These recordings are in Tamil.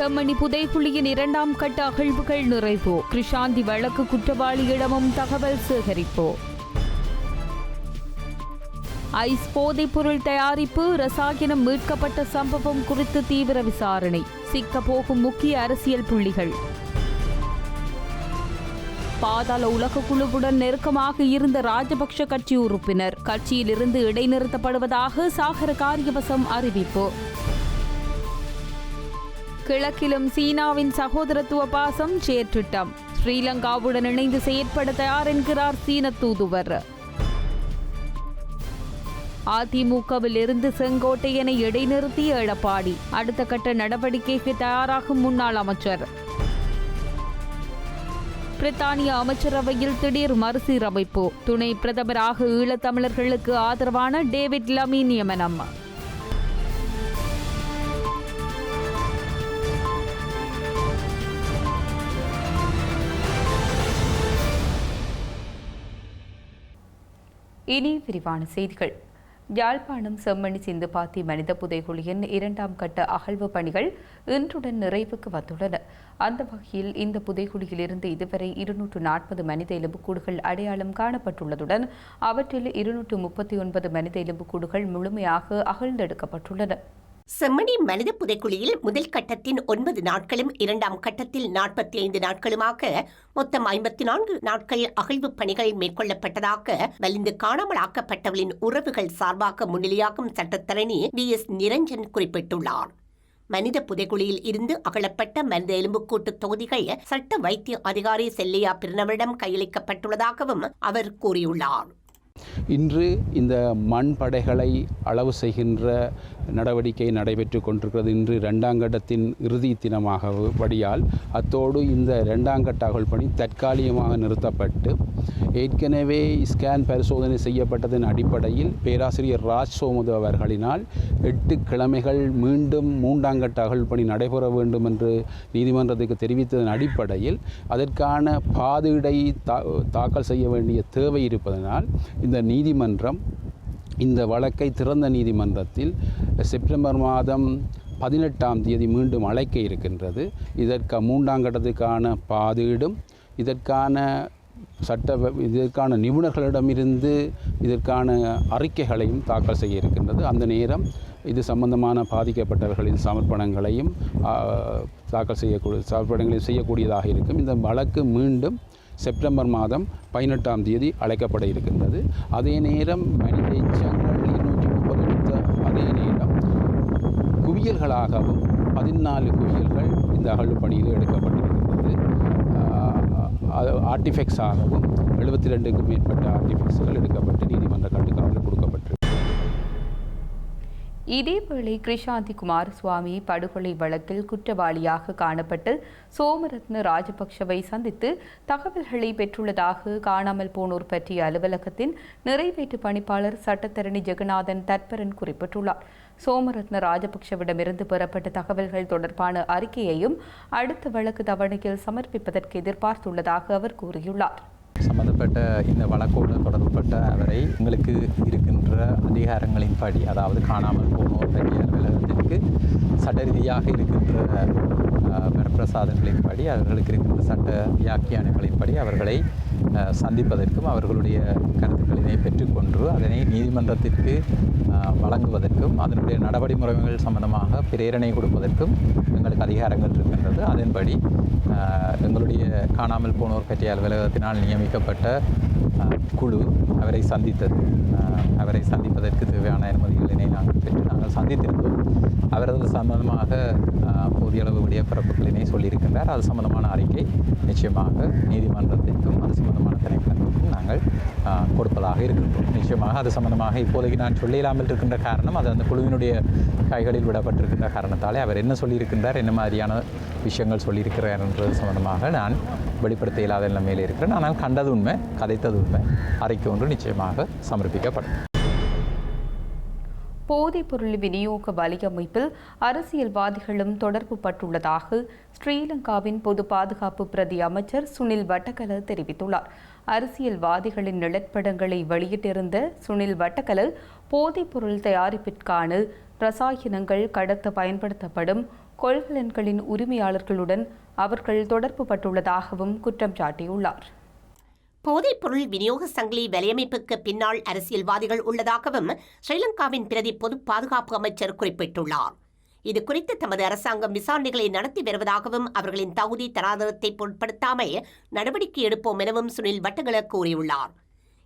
செம்மணி புதைப்புலியின் இரண்டாம் கட்ட அகழ்வுகள் நிறைவு. கிருஷாந்தி வழக்கு குற்றவாளியிடமும் தகவல் சேகரிப்பு. ஐஸ் போதைப்பொருள் தயாரிப்பு ரசாயனம் மீட்கப்பட்ட சம்பவம் குறித்து தீவிர விசாரணை. சிக்க போகும் முக்கிய அரசியல் புள்ளிகள். பாதாள உலக குழுவுடன் நெருக்கமாக இருந்த ராஜபக்ஷ கட்சி உறுப்பினர். கட்சியிலிருந்து இடைநிறுத்தப்படுவதாக சாகர காரியவசம் அறிவிப்பு. கிழக்கிலும் சீனாவின் சகோதரத்துவ பாசம் செயற்றிட்டம் ஸ்ரீலங்காவுடன் இணைந்து செயற்பட தயார் என்கிறார் சீன தூதுவர். அதிமுகவில் இருந்து செங்கோட்டையனை இடைநிறுத்தி எடப்பாடி. அடுத்த கட்ட நடவடிக்கைக்கு தயாராகும் முன்னாள் அமைச்சர். பிரித்தானிய அமைச்சரவையில் திடீர் மறுசீரமைப்பு. துணை பிரதமராக ஈழத்தமிழர்களுக்கு ஆதரவான டேவிட் லமி நியமனம். இனி விரிவான செய்திகள். யாழ்ப்பாணம் செம்மணி சிந்துபாத்தி மனித புதைகுழியின் இரண்டாம் கட்ட அகழ்வு பணிகள் இன்றுடன் நிறைவுக்கு வந்துள்ளன. அந்த வகையில் இந்த புதைகுழியிலிருந்து இதுவரை இருநூற்று நாற்பது மனித எலும்புக்கூடுகள் அடையாளம் காணப்பட்டுள்ளதுடன் அவற்றில் இருநூற்று முப்பத்தி ஒன்பது மனித எலும்புக்கூடுகள் முழுமையாக அகழ்ந்தெடுக்கப்பட்டுள்ளன. செம்மணி மனித புதைக்குழியில் முதல் கட்டத்தின் ஒன்பது நாட்களும் இரண்டாம் கட்டத்தில் நாற்பத்தி ஐந்து நாட்களுமாக மொத்தம் ஐம்பத்தி நான்கு நாட்கள் அகழ்வு பணிகள் மேற்கொள்ளப்பட்டதாக வலிந்து காணாமலாக்கப்பட்டவர்களின் உறவுகள் சார்பாக முன்னிலையாகும் சட்டத்தரணி வி. எஸ். நிரஞ்சன் குறிப்பிட்டுள்ளார். மனித புதைக்குழியில் இருந்து அகழப்பட்ட மனித எலும்புக்கூட்டு தொகுதிகள் சட்ட வைத்திய அதிகாரி செல்லையா பிரணவரிடம் கையளிக்கப்பட்டுள்ளதாகவும் அவர் கூறியுள்ளார். இன்று இந்த மண் படைகளை அளவு செய்கின்ற நடவடிக்கை நடைபெற்று கொண்டிருக்கிறது. இன்று இரண்டாம் கட்டத்தின் இறுதி தினமாக வடியால் அத்தோடு இந்த இரண்டாம் கட்ட அகல் பணி தற்காலிகமாக நிறுத்தப்பட்டு ஏற்கனவே ஸ்கேன் பரிசோதனை செய்யப்பட்டதன் அடிப்படையில் பேராசிரியர் ராஜ் சோமுது அவர்களினால் எட்டு கிழமைகள் மீண்டும் மூன்றாம் கட்ட அகல் பணி நடைபெற வேண்டும் என்று நீதிமன்றத்துக்கு தெரிவித்ததன் அடிப்படையில் அதற்கான பாதுடை தா தாக்கல் செய்ய வேண்டிய தேவை இருப்பதனால் இந்த நீதிமன்றம் இந்த வழக்கை திறந்த நீதிமன்றத்தில் செப்டம்பர் மாதம் பதினெட்டாம் தேதி மீண்டும் அழைக்க இருக்கின்றது. இதற்கு மூன்றாம் கட்டத்துக்கான பாதீடும் இதற்கான சட்ட இதற்கான நிபுணர்களிடமிருந்து இதற்கான அறிக்கைகளையும் தாக்கல் செய்ய இருக்கின்றது. அந்த நேரம் இது சம்பந்தமான பாதிக்கப்பட்டவர்களின் சமர்ப்பணங்களையும் தாக்கல் செய்யக்கூடிய சமர்ப்பணங்களையும் செய்யக்கூடியதாக இருக்கும். இந்த வழக்கு மீண்டும் செப்டம்பர் மாதம் பதினெட்டாம் தேதி அழைக்கப்பட இருக்கின்றது. அதே நேரம் மனித எச்சங்கள் இருநூற்றி முப்பது எடுத்த அதே நேரம் குவியல்களாகவும் பதினாலு குவியல்கள் இந்த அகழ்வு பணியில் எடுக்கப்பட்டிருக்கின்றது ஆர்டிஃபெக்ட்ஸாகவும் எழுபத்தி ரெண்டுக்கும் மேற்பட்ட ஆர்டிஃபெக்ட்ஸுகள் எடுக்கப்பட்டு இதேவேளை கிருஷாந்தி குமாரசுவாமி படுகொலை வழக்கில் குற்றவாளியாக காணப்பட்டு சோமரத்ன ராஜபக்ஷவை சந்தித்து தகவல்களை பெற்றுள்ளதாக காணாமல் போனோர் பற்றிய அலுவலகத்தின் நிறைவேற்று பணிப்பாளர் சட்டத்தரணி ஜெகநாதன் தற்பரன் குறிப்பிட்டுள்ளார். சோமரத்ன ராஜபக்ஷவிடமிருந்து பெறப்பட்ட தகவல்கள் தொடர்பான அறிக்கையையும் அடுத்த வழக்கு தவணையில் சமர்ப்பிப்பதற்கு எதிர்பார்த்துள்ளதாக அவர் கூறியுள்ளார். சம்பந்தப்பட்ட இந்த வழக்கோடு தொடர்புபட்ட அவரை எங்களுக்கு இருக்கின்ற அதிகாரங்களின்படி அதாவது காணாமல் போனோர் தனியார் விலகத்திற்கு சட்ட ரீதியாக இருக்கின்ற வரப்பிரசாதங்களின்படி அவர்களுக்கு இருக்கின்ற சட்ட வியாக்கியானங்களின்படி அவர்களை சந்திப்பதற்கும் அவர்களுடைய கருத்துக்களினை பெற்றுக்கொண்டு அதனை நீதிமன்றத்திற்கு வழங்குவதற்கும் அதனுடைய நடவடிமுறைகள் சம்பந்தமாக பிரேரணை கொடுப்பதற்கும் எங்களுக்கு அதிகாரங்கள் இருக்கின்றது. அதன்படி எங்களுடைய காணாமல் போனோர் பற்றிய அலுவலகத்தினால் நியமிக்கப்பட்ட குழு அவரை சந்தித்தது. அவரை சந்திப்பதற்கு தேவையான அனுமதிகளினை நாங்கள் பெற்று நாங்கள் சந்தித்திருந்தோம். அவரது சம்பந்தமாக போதிய அளவு தரப்புகளினை சொல்லியிருக்கின்றார். அது சம்பந்தமான அறிக்கை நிச்சயமாக நீதிமன்றத்திற்கும் அது சம்பந்தமான திணைக்களத்திற்கும் நாங்கள் கொடுப்பதாக இருக்கின்றோம். நிச்சயமாக அது சம்பந்தமாக இப்போதைக்கு நான் சொல்ல இல்லாமல் இருக்கின்ற காரணம் அது அந்த குழுவினுடைய கைகளில் விடப்பட்டிருக்கின்ற காரணத்தாலே அவர் என்ன சொல்லியிருக்கின்றார் என்ன மாதிரியான விஷயங்கள் சொல்லியிருக்கிறார் என்றது சம்பந்தமாக நான் வெளிப்படுத்த இல்லாத நிலைமையில் இருக்கிறேன். ஆனால் கண்டது உண்மை கதைத்தது உண்மை. அறிக்கை ஒன்று நிச்சயமாக சமர்ப்பிக்கப்படும். போதைப்பொருள் விநியோக வலையமைப்பில் அரசியல்வாதிகளும் தொடர்பு பட்டுள்ளதாக ஸ்ரீலங்காவின் பொது பாதுகாப்பு பிரதி அமைச்சர் சுனில் வட்டக்கல தெரிவித்துள்ளார். அரசியல்வாதிகளின் நிழற்படங்களை வெளியிட்டிருந்த சுனில் வட்டக்கல போதைப்பொருள் தயாரிப்பிற்கான ரசாயனங்கள் கடத்த பயன்படுத்தப்படும் கொள்கலன்களின் உரிமையாளர்களுடன் அவர்கள் தொடர்பு பட்டுள்ளதாகவும் குற்றம் சாட்டியுள்ளார். போதைப்பொருள் விநியோக சங்கிலி வலையமைப்புக்கு பின்னால் அரசியல்வாதிகள் உள்ளதாகவும் ஸ்ரீலங்காவின் பிரதி பொது பாதுகாப்பு அமைச்சர் குறிப்பிட்டுள்ளார். இது குறித்து தமது அரசாங்கம் விசாரணைகளை நடத்தி வருவதாகவும் அவர்களின் தகுதி தராதரத்தை பொருட்படுத்தாமல் நடவடிக்கை எடுப்போம் எனவும் சுனில் வட்டகல கூறியுள்ளார்.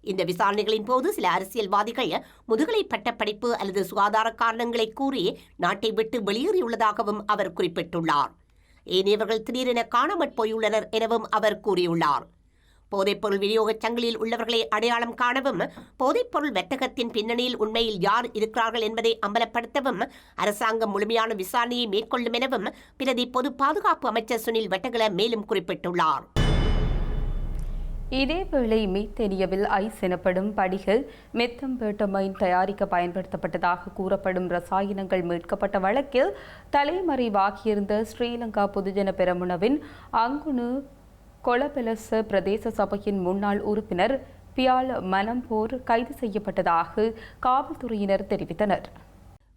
இந்த விசாரணைகளின் போது சில அரசியல்வாதிகள் முதுகலை பட்டப்படிப்பு அல்லது சுகாதார காரணங்களை கூறி நாட்டை விட்டு வெளியேறியுள்ளதாகவும் அவர் குறிப்பிட்டுள்ளார். ஏனையவர்கள் திடீரென காணாமற் போயுள்ளனர் எனவும் அவர் கூறியுள்ளார். போதைப்பொருள் விநியோகச் சங்கிலியில் உள்ளவர்களை அடையாளம் காணவும் போதைப்பொருள் வர்த்தகத்தின் பின்னணியில் உண்மையில் யார் இருக்கிறார்கள் என்பதை அம்பலப்படுத்தவும் அரசாங்கம் முழுமையான விசாரணையை மேற்கொள்ளும் எனவும் பிரதி பொது பாதுகாப்பு அமைச்சர் சுனில் வட்டகல மேலும் குறிப்பிட்டுள்ளார். இதேவேளை மீத்தேனியவில் ஐஸ் எனப்படும் படிகள் மெத்தம்பேட்டமைன் தயாரிக்க பயன்படுத்தப்பட்டதாக கூறப்படும் ரசாயனங்கள் மீட்கப்பட்ட வழக்கில் தலைமறைவாகியிருந்த ஸ்ரீலங்கா பொதுஜன பெரமுனவின் அங்குனு கொலபெலச பிரதேச சபையின் முன்னாள் உறுப்பினர் பியால் மனம்போர் கைது செய்யப்பட்டதாக காவல்துறையினர் தெரிவித்தனர்.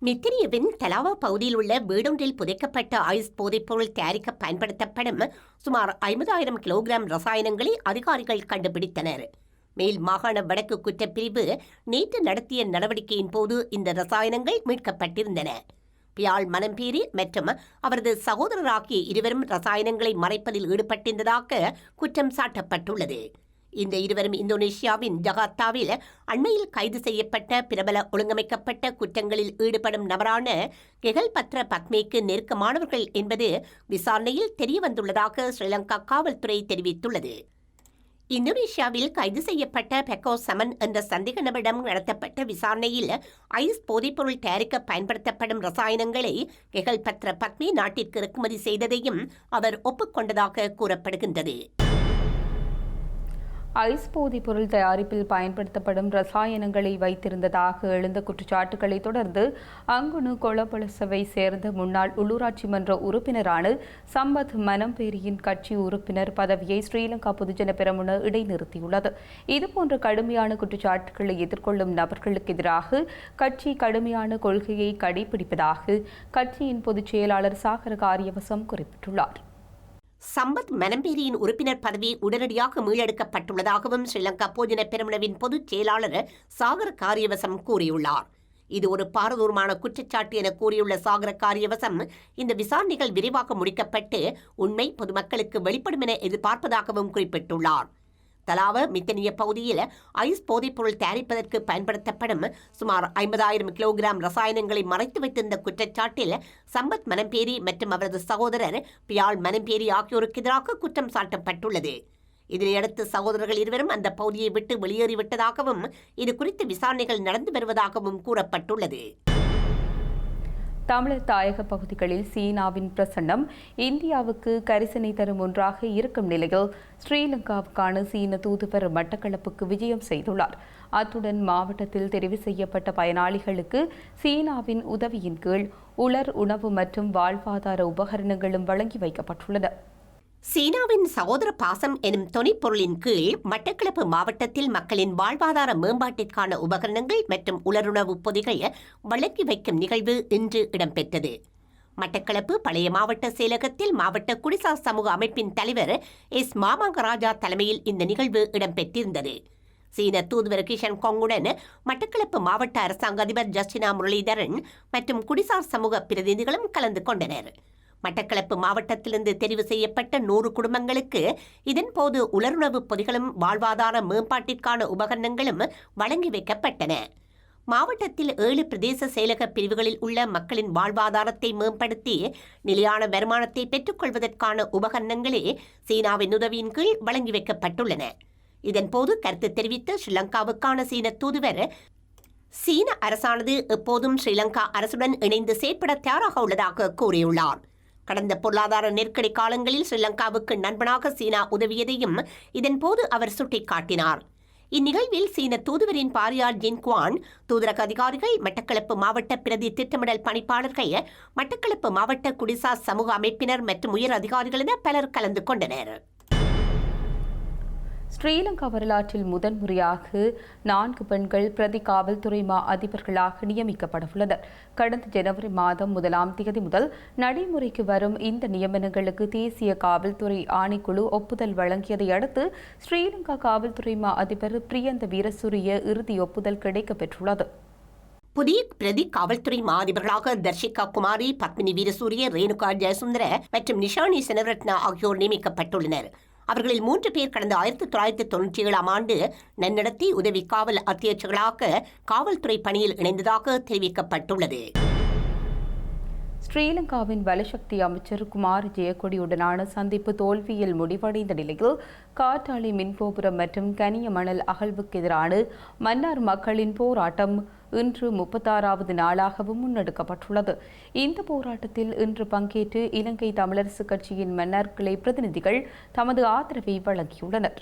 மித்திரியவின் தலாவா பகுதியில் உள்ள வீடொன்றில் புதைக்கப்பட்ட ஆயுஸ் போதைப்பொருள் தயாரிக்க பயன்படுத்தப்படும் சுமார் ஐம்பதாயிரம் கிலோகிராம் ரசாயனங்களை அதிகாரிகள் கண்டுபிடித்தனர். மேல் மாகாண வடக்கு குற்றப்பிரிவு நேற்று நடத்திய நடவடிக்கையின் போது இந்த ரசாயனங்கள் மீட்கப்பட்டிருந்தன. பியால் மனம்பேரி மற்றும் அவரது சகோதரராகிய இருவரும் ரசாயனங்களை மறைப்பதில் ஈடுபட்டிருந்ததாக குற்றம் சாட்டப்பட்டுள்ளது. இந்த இருவரும் இந்தோனேஷியாவின் ஜகாத்தாவில் அண்மையில் கைது செய்யப்பட்ட பிரபல ஒழுங்கமைக்கப்பட்ட குற்றங்களில் ஈடுபடும் நபரான கெகல் பத்ர பத்மேக்கு நெருக்கமானவர்கள் என்பது விசாரணையில் தெரியவந்துள்ளதாக ஸ்ரீலங்கா காவல்துறை தெரிவித்துள்ளது. இந்தோனேஷியாவில் கைது செய்யப்பட்ட பெக்கோ சமன் என்ற சந்தேக நபரிடம் நடத்தப்பட்ட விசாரணையில் ஐஸ் போதைப்பொருள் தயாரிக்க பயன்படுத்தப்படும் ரசாயனங்களை கெகல் பத்ர பத்மி நாட்டிற்கு இறக்குமதி செய்ததையும் அவர் ஒப்புக்கொண்டதாக கூறப்படுகின்றது. ஐஸ் போதைப் பொருள் தயாரிப்பில் பயன்படுத்தப்படும் ரசாயனங்களை வைத்திருந்ததாக எழுந்த குற்றச்சாட்டுகளை தொடர்ந்து அங்குனு கொலபலசவை சேர்ந்த முன்னாள் உள்ளூராட்சி மன்ற உறுப்பினரான சம்பத் மனம்பேரியின் கட்சி உறுப்பினர் பதவியை ஸ்ரீலங்கா பொதுஜன பெரமுன இடைநிறுத்தியுள்ளது. இதுபோன்ற கடுமையான குற்றச்சாட்டுகளை எதிர்கொள்ளும் நபர்களுக்கு எதிராக கட்சி கடுமையான கொள்கையை கடைபிடிப்பதாக கட்சியின் பொதுச் செயலாளர் சாகர காரியவசம் குறிப்பிட்டுள்ளார். சம்பத் மனம்பேரியின் உறுப்பினர் பதவி உடனடியாக மீளெடுக்கப்பட்டுள்ளதாகவும் ஸ்ரீலங்கா போஜன பெருமளவின் பொதுச் செயலாளர் சாகர காரியவசம் கூறியுள்ளார். இது ஒரு பாரதூரமான குற்றச்சாட்டு என கூறியுள்ள சாகர காரியவசம் இந்த விசாரணைகள் விரைவாக முடிக்கப்பட்டு உண்மை பொதுமக்களுக்கு வெளிப்படும் என எதிர்பார்ப்பதாகவும் குறிப்பிட்டுள்ளார். தலாவ மித்தனிய பகுதியில் ஐஸ் போதைப்பொருள் தயாரிப்பதற்கு பயன்படுத்தப்படும் சுமார் ஐம்பதாயிரம் கிலோகிராம் ரசாயனங்களை மறைத்து வைத்திருந்த குற்றச்சாட்டில் சம்பத் மனம்பேரி மற்றும் அவரது சகோதரர் பியால் மனம்பேரி ஆகியோருக்கு எதிராக குற்றம் சாட்டப்பட்டுள்ளது. இதனையடுத்து சகோதரர்கள் இருவரும் அந்த பகுதியை விட்டு வெளியேறிவிட்டதாகவும் இது குறித்து விசாரணைகள் நடந்து வருவதாகவும் கூறப்பட்டுள்ளது. தமிழர் தாயக பகுதிகளில் சீனாவின் பிரசன்னம் இந்தியாவுக்கு கரிசனை தரும் ஒன்றாக இருக்கும் நிலையில் ஸ்ரீலங்காவுக்கான சீன தூதுவர் மட்டக்களப்புக்கு விஜயம் செய்துள்ளார். அத்துடன் மாவட்டத்தில் தெரிவு செய்யப்பட்ட பயனாளிகளுக்கு சீனாவின் உதவியின் கீழ் உலர் உணவு மற்றும் வாழ்வாதார உபகரணங்களும் வழங்கி வைக்கப்பட்டுள்ளன. சீனாவின் சகோதர பாசம் எனும் தொனிப்பொருளின் கீழ் மட்டக்களப்பு மாவட்டத்தில் மக்களின் வாழ்வாதார மேம்பாட்டிற்கான உபகரணங்கள் மற்றும் உலருணவு பொதிகள் வழங்கி வைக்கும் நிகழ்வு இன்று இடம்பெற்றது. மட்டக்களப்பு பழைய மாவட்ட செயலகத்தில் மாவட்ட குடிசார் சமூக அமைப்பின் தலைவர் எஸ். மாமாங்கராஜா தலைமையில் இந்த நிகழ்வு இடம்பெற்றிருந்தது. சீன தூதுவர் கிஷன் கொங்குடன் மட்டக்களப்பு மாவட்ட அரசாங்க அதிபர் ஜஸ்டினா முரளிதரன் மற்றும் குடிசார் சமூக பிரதிநிதிகளும் கலந்து கொண்டனர். மட்டக்களப்பு மாவட்டத்திலிருந்து தெரிவு செய்யப்பட்ட நூறு குடும்பங்களுக்கு இதன்போது உலருணவு பொதிகளும் வாழ்வாதார மேம்பாட்டிற்கான உபகரணங்களும் வழங்கி வைக்கப்பட்டன. மாவட்டத்தில் ஏழு பிரதேச செயலக பிரிவுகளில் உள்ள மக்களின் வாழ்வாதாரத்தை மேம்படுத்தி நிலையான வருமானத்தை பெற்றுக்கொள்வதற்கான உபகரணங்களே சீனாவின் உதவியின் கீழ் வழங்கி வைக்கப்பட்டுள்ளன. இதன்போது கருத்து தெரிவித்த ஸ்ரீலங்காவுக்கான சீன தூதுவர் சீன அரசானது எப்போதும் ஸ்ரீலங்கா அரசுடன் இணைந்து செயற்பட தயாராக உள்ளதாக கூறியுள்ளார். கடந்த பொருளாதார நெருக்கடி காலங்களில் ஸ்ரீலங்காவுக்கு நண்பனாக சீனா உதவியதையும் இதன்போது அவர் சுட்டிக்காட்டினார். இந்நிகழ்வில் சீன தூதுவரின் பாரியார் ஜின்குவான் தூதரக அதிகாரிகள் மட்டக்களப்பு மாவட்ட பிரதி திட்டமிடல் பணிப்பாளர்கள் மட்டக்களப்பு மாவட்ட குடிசார் சமூக அமைப்பினர் மற்றும் உயர் அதிகாரிகள் என பலர் கலந்து கொண்டனர். ஸ்ரீலங்கா வரலாற்றில் முதன்முறையாக நான்கு பெண்கள் பிரதி காவல்துறை மா அதிபர்களாக நியமிக்கப்படவுள்ளனர். கடந்த ஜனவரி மாதம் முதலாம் தேதி முதல் நடைமுறைக்கு வரும் இந்த நியமனங்களுக்கு தேசிய காவல்துறை ஆணைக்குழு ஒப்புதல் வழங்கியதை அடுத்து ஸ்ரீலங்கா காவல்துறை மா அதிபர் பிரியந்த வீரசூரிய இறுதி ஒப்புதல் கிடைக்கப்பெற்றுள்ளது. புதிய பிரதி காவல்துறை மாதிபர்களாக தர்ஷிகா குமாரி பத்மினி வீரசூரிய ரேணுகா ஜெயசுந்தர மற்றும் நிஷானி செனரத்னா ஆகியோர் நியமிக்கப்பட்டுள்ளனர். அவர்களில் மூன்று பேர் கடந்த ஆயிரத்தி தொள்ளாயிரத்தி தொண்ணூற்றி ஏழாம் ஆண்டு நன்னடத்தி உதவி காவல் அத்தியட்சிகளாக காவல்துறை பணியில் இணைந்ததாக தெரிவிக்கப்பட்டுள்ளது. ஸ்ரீலங்காவின் வலசக்தி அமைச்சர் குமார் ஜெயக்கொடியுடனான சந்திப்பு தோல்வியில் முடிவடைந்த நிலையில் காற்றாலை மின்கோபுரம் மற்றும் கனிய மணல் அகழ்வுக்கு எதிரான மன்னார் மக்களின் போராட்டம் இன்று முப்பத்தாறாவது நாளாகவும் முன்னெடுக்கப்பட்டுள்ளது. இந்த போராட்டத்தில் இன்று பங்கேற்று இலங்கை தமிழரசு கட்சியின் மன்னார் கிளை பிரதிநிதிகள் தமது ஆதரவை வழங்கியுள்ளனர்.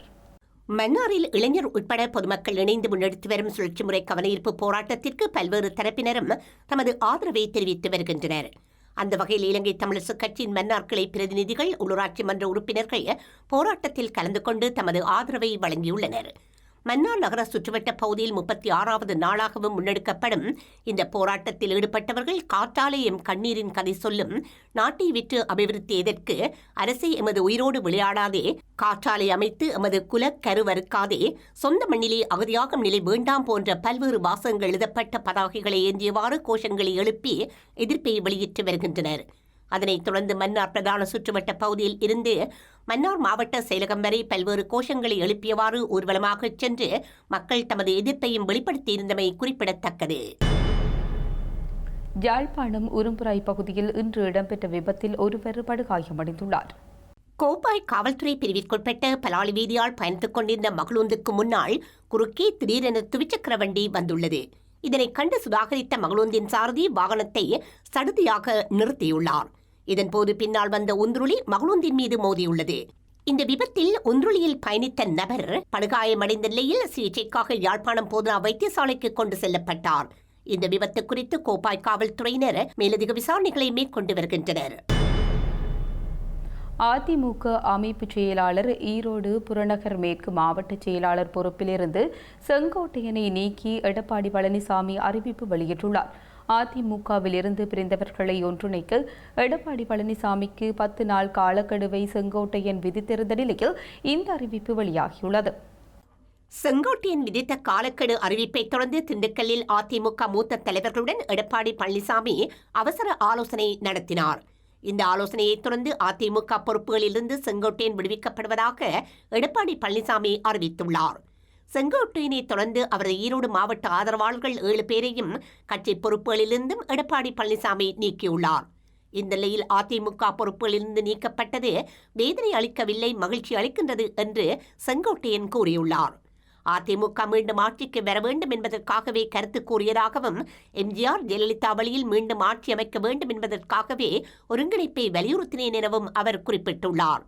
மன்னாரில் இளைஞர் உட்பட பொதுமக்கள் இணைந்து முன்னெடுத்து வரும் சுழற்சி முறை கவனஈர்ப்பு போராட்டத்திற்கு பல்வேறு தரப்பினரும் தமது ஆதரவை தெரிவித்து வருகின்றனர். அந்த வகையில் இலங்கை தமிழரசு கட்சியின் மன்னார் கிளை பிரதிநிதிகள் உள்ளூராட்சி மன்ற உறுப்பினர்கள் போராட்டத்தில் கலந்து கொண்டு தமது ஆதரவை வழங்கியுள்ளனர். மன்னார் நகர சுற்றுவட்ட பகுதியில் முப்பத்தி ஆறாவது நாளாகவும் முன்னெடுக்கப்படும் இந்த போராட்டத்தில் ஈடுபட்டவர்கள் காற்றாலை எம் கண்ணீரின் கதை சொல்லும் நாட்டை விட்டு அபிவிருத்தி எதற்கு அரசை எமது உயிரோடு விளையாடாதே காற்றாலை அமைத்து எமது குல கருவறுக்காதே சொந்த மண்ணிலே அகதியாகும் நிலை வேண்டாம் போன்ற பல்வேறு வாசகங்கள் எழுதப்பட்ட பதாகைகளை ஏந்தியவாறு கோஷங்களை எழுப்பி எதிர்ப்பை வெளியிட்டு வருகின்றனர். அதனைத் தொடர்ந்து மன்னார் பிரதான சுற்றுவட்ட பகுதியில் இருந்து மன்னார் மாவட்ட செயலகம் வரை பல்வேறு கோஷங்களை எழுப்பியவாறு ஊர்வலமாகச் சென்று மக்கள் தமது எதிர்ப்பையும் வெளிப்படுத்தியிருந்தமை குறிப்பிடத்தக்கது. யாழ்ப்பாணம் உரும்புராய் பகுதியில் இன்று இடம்பெற்ற விபத்தில் ஒருவர் படுகாயமடைந்துள்ளார். கோப்பாய் காவல்துறை பிரிவிற்குட்பட்ட பலாளி வீதியால் பயணித்துக் கொண்டிருந்த மகளூந்துக்கு முன்னால் குறுக்கே திடீரென துவிச்சக்கர வண்டி வந்துள்ளது. இதனைக் கண்டு சுதாகரித்த மகளூந்தின் சாரதி வாகனத்தை சடுதியாக நிறுத்தியுள்ளார். இதன்போது பின்னால் வந்த உந்துருளி மகளூந்தின் மீது மோதியுள்ளது. இந்த விபத்தில் உந்துருளியில் பயணித்த நபர் படுகாயமடைந்த நிலையில் சிகிச்சைக்காக யாழ்ப்பாணம் போதனா வைத்தியசாலைக்கு கொண்டு செல்லப்பட்டார். இந்த விபத்து குறித்து கோப்பாய் காவல்துறையினர் மேலதிக விசாரணைகளை மேற்கொண்டு வருகின்றனர். அதிமுக அமைப்பு செயலாளர் ஈரோடு புறநகர் மேற்கு மாவட்ட செயலாளர் பொறுப்பிலிருந்து செங்கோட்டையனை நீக்கி எடப்பாடி பழனிசாமி அறிவிப்பு வெளியிட்டுள்ளார். அதிமுகவிலிருந்து பிரிந்தவர்களை ஒன்றிணைக்க எடப்பாடி பழனிசாமிக்கு பத்து நாள் காலக்கெடுவை செங்கோட்டையன் விதித்திருந்த நிலையில் இந்த அறிவிப்பு வெளியாகியுள்ளது. செங்கோட்டையன் விதித்த காலக்கெடு அறிவிப்பை தொடர்ந்து திண்டுக்கல்லில் அதிமுக மூத்த தலைவர்களுடன் எடப்பாடி பழனிசாமி அவசர ஆலோசனை நடத்தினார். இந்த ஆலோசனையைத் தொடர்ந்து அதிமுக பொறுப்புகளிலிருந்து செங்கோட்டையன் விடுவிக்கப்படுவதாக எடப்பாடி பழனிசாமி அறிவித்துள்ளார். செங்கோட்டையினை தொடர்ந்து அவரது ஈரோடு மாவட்ட ஆதரவாளர்கள் ஏழு பேரையும் கட்சி பொறுப்புகளிலிருந்தும் எடப்பாடி பழனிசாமி நீக்கியுள்ளார். இந்த நிலையில் அதிமுக பொறுப்புகளிலிருந்து நீக்கப்பட்டது வேதனை அளிக்கவில்லை மகிழ்ச்சி அளிக்கின்றது என்று செங்கோட்டையன் கூறியுள்ளார். அதிமுக மீண்டும் ஆட்சிக்கு வர வேண்டும் என்பதற்காகவே கருத்து கூறியதாகவும் எம்ஜிஆர் ஜெயலலிதா வழியில் மீண்டும் ஆட்சி அமைக்க வேண்டும் என்பதற்காகவே ஒருங்கிணைப்பை வலியுறுத்தினேன் எனவும் அவர் குறிப்பிட்டுள்ளார்.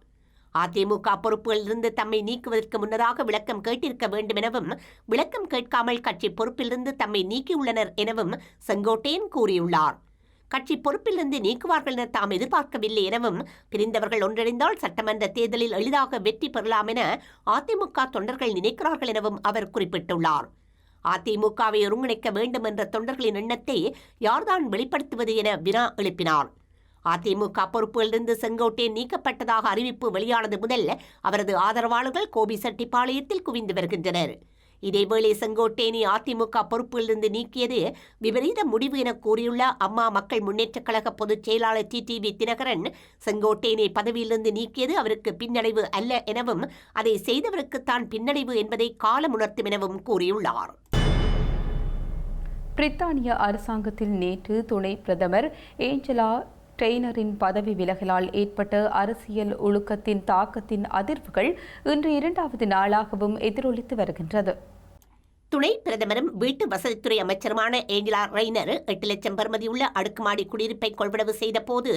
அதிமுக பொறுப்பிலிருந்து தம்மை நீக்குவதற்கு முன்னதாக விளக்கம் கேட்டிருக்க வேண்டும் எனவும் விளக்கம் கேட்காமல் கட்சி பொறுப்பிலிருந்து தம்மை நீக்கியுள்ளனர் எனவும் செங்கோட்டையன் கூறியுள்ளார். கட்சி பொறுப்பிலிருந்து நீக்குவார்கள் என தாம் எதிர்பார்க்கவில்லை எனவும் பிரிந்தவர்கள் ஒன்றிணைந்தால் சட்டமன்ற தேர்தலில் எளிதாக வெற்றி பெறலாம் என அதிமுக தொண்டர்கள் நினைக்கிறார்கள் எனவும் அவர் குறிப்பிட்டுள்ளார். அதிமுகவை ஒருங்கிணைக்க வேண்டும் என்ற தொண்டர்களின் எண்ணத்தை யார்தான் வெளிப்படுத்துவது என வினா எழுப்பினார். அதிமுக பொறுப்பிலிருந்து செங்கோட்டையன் நீக்கப்பட்டதாக அறிவிப்பு வெளியானது முதல் அவரது ஆதரவாளர்கள் கோபி செட்டிப்பாளையத்தில் குவிந்து வருகின்றனர். இதேவேளை செங்கோட்டையனை அதிமுக பொறுப்பிலிருந்து நீக்கியது விபரீத முடிவு என கூறியுள்ள அம்மா மக்கள் முன்னேற்றக் கழக பொதுச் செயலாளர் டி டிவி தினகரன் செங்கோட்டையனை பதவியிலிருந்து நீக்கியது அவருக்கு பின்னடைவு அல்ல எனவும் அதை செய்தவருக்குத்தான் பின்னடைவு என்பதை காலம் உணர்த்தும் எனவும் கூறியுள்ளார். பிரித்தானிய அரசாங்கத்தில் நேற்று துணை பிரதமர் ஏஞ்சலா டெய்னரின் பதவி விலகலால் ஏற்பட்ட அரசியல் ஒழுக்கத்தின் தாக்கத்தின் அதிர்வுகள் இன்று இரண்டாவது நாளாகவும் எதிரொலித்து வருகின்றது. துணை பிரதமரும் வீட்டு வசதித்துறை அமைச்சருமான ஏஞ்சலா ரெய்னர் எட்டு லட்சம் பெறுமதியுள்ள அடுக்குமாடி குடியிருப்பை கொள்வனவு செய்த போது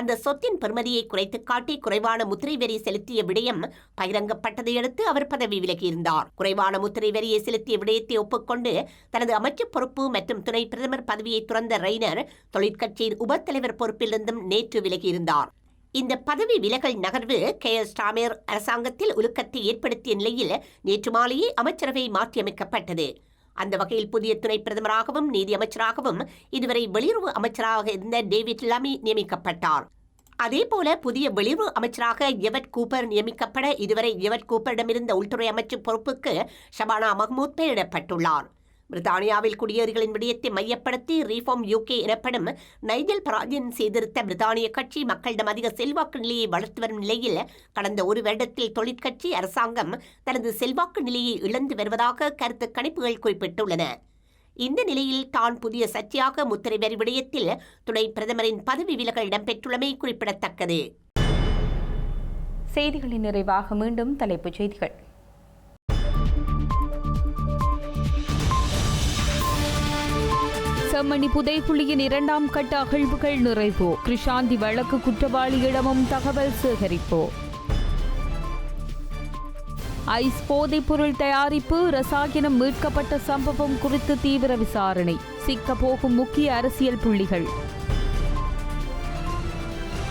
அந்த சொத்தின் பெறுமதியை குறைத்து காட்டி குறைவான முத்திரை வரி செலுத்திய விடயம் பகிரங்கப்பட்டதையடுத்து அவர் பதவி விலகியிருந்தார். குறைவான முத்திரை வரியை செலுத்திய விடயத்தை ஒப்புக்கொண்டு தனது அமைச்சு பொறுப்பு மற்றும் துணை பிரதமர் பதவியை துறந்த ரெய்னர் தொழிற்கட்சியின் உபத்தலைவர் பொறுப்பிலிருந்தும் நேற்று விலகியிருந்தார். இந்த பதவி விலகல் நகர்வு கே. எஸ். டாமேர் அரசாங்கத்தில் உலுக்கத்தை ஏற்படுத்திய நிலையில் நேற்று மாலையே அமைச்சரவை மாற்றியமைக்கப்பட்டது. அந்த வகையில் புதிய துணை பிரதமராகவும் நீதி அமைச்சராகவும் இதுவரை வெளியுறவு அமைச்சராக இருந்த டேவிட் லமி நியமிக்கப்பட்டார். அதேபோல புதிய வெளியுறவு அமைச்சராக எவட் கூப்பர் நியமிக்கப்பட இதுவரை எவட் கூப்பரிடமிருந்த உள்துறை அமைச்சர் பொறுப்புக்கு ஷபானா மஹ்மூத் பெயரிடப்பட்டுள்ளார். பிரித்தானியாவில் குடியேறிகளின் விடயத்தை மையப்படுத்தி ரீஃபார்ம் யூகே எனப்படும் நைஜல் பராஜன் சீர்திருத்த பிரித்தானிய கட்சி மக்களிடம் அதிக செல்வாக்கு நிலையை வளர்த்து வரும் நிலையில் கடந்த ஒரு வருடத்தில் தொழிற்கட்சி அரசாங்கம் தனது செல்வாக்கு நிலையை இழந்து வருவதாக கருத்து கணிப்புகள் குறிப்பிட்டுள்ளன. இந்த நிலையில் தான் புதிய சர்ச்சையாக முத்திரை பெறும் விடயத்தில் துணை பிரதமரின் பதவி விலகல் இடம்பெற்றுள்ளமை குறிப்பிடத்தக்கது. செய்திகளின் நிறைவாக மீண்டும் தலைப்புச் செய்திகள். செம்மணி புதைப்புள்ளியின் இரண்டாம் கட்ட அகழ்வுகள் நிறைவு. கிருஷாந்தி வழக்கு குற்றவாளியிடமும் தகவல் சேகரிப்பு. ஐஸ் போதைப்பொருள் தயாரிப்பு ரசாயனம் மீட்கப்பட்ட சம்பவம் குறித்து தீவிர விசாரணை. சிக்க போகும் முக்கிய அரசியல் புள்ளிகள்.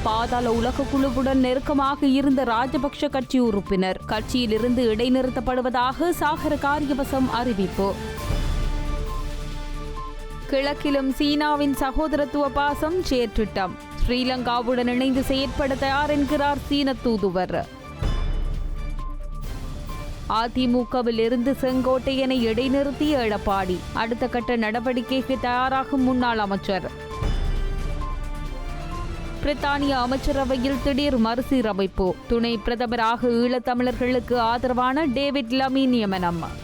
பாதாள உலக குழுவுடன் நெருக்கமாக இருந்த ராஜபக்ஷ கட்சி உறுப்பினர். கட்சியிலிருந்து இடைநிறுத்தப்படுவதாக சாகர காரியவசம் அறிவிப்பு. கிழக்கிலும் சீனாவின் சகோதரத்துவ பாசம் சேற்றிட்டம். ஸ்ரீலங்காவுடன் இணைந்து செயற்பட தயார் என்கிறார் சீன தூதுவர். அதிமுகவில் இருந்து செங்கோட்டையனை இடைநிறுத்திய எடப்பாடி அடுத்த கட்ட நடவடிக்கைக்கு தயாராகும் முன்னாள் அமைச்சர். பிரித்தானிய அமைச்சரவையில் திடீர் மறுசீரமைப்பு. துணை பிரதமராக ஈழத்தமிழர்களுக்கு ஆதரவான டேவிட் லமி நியமனம்.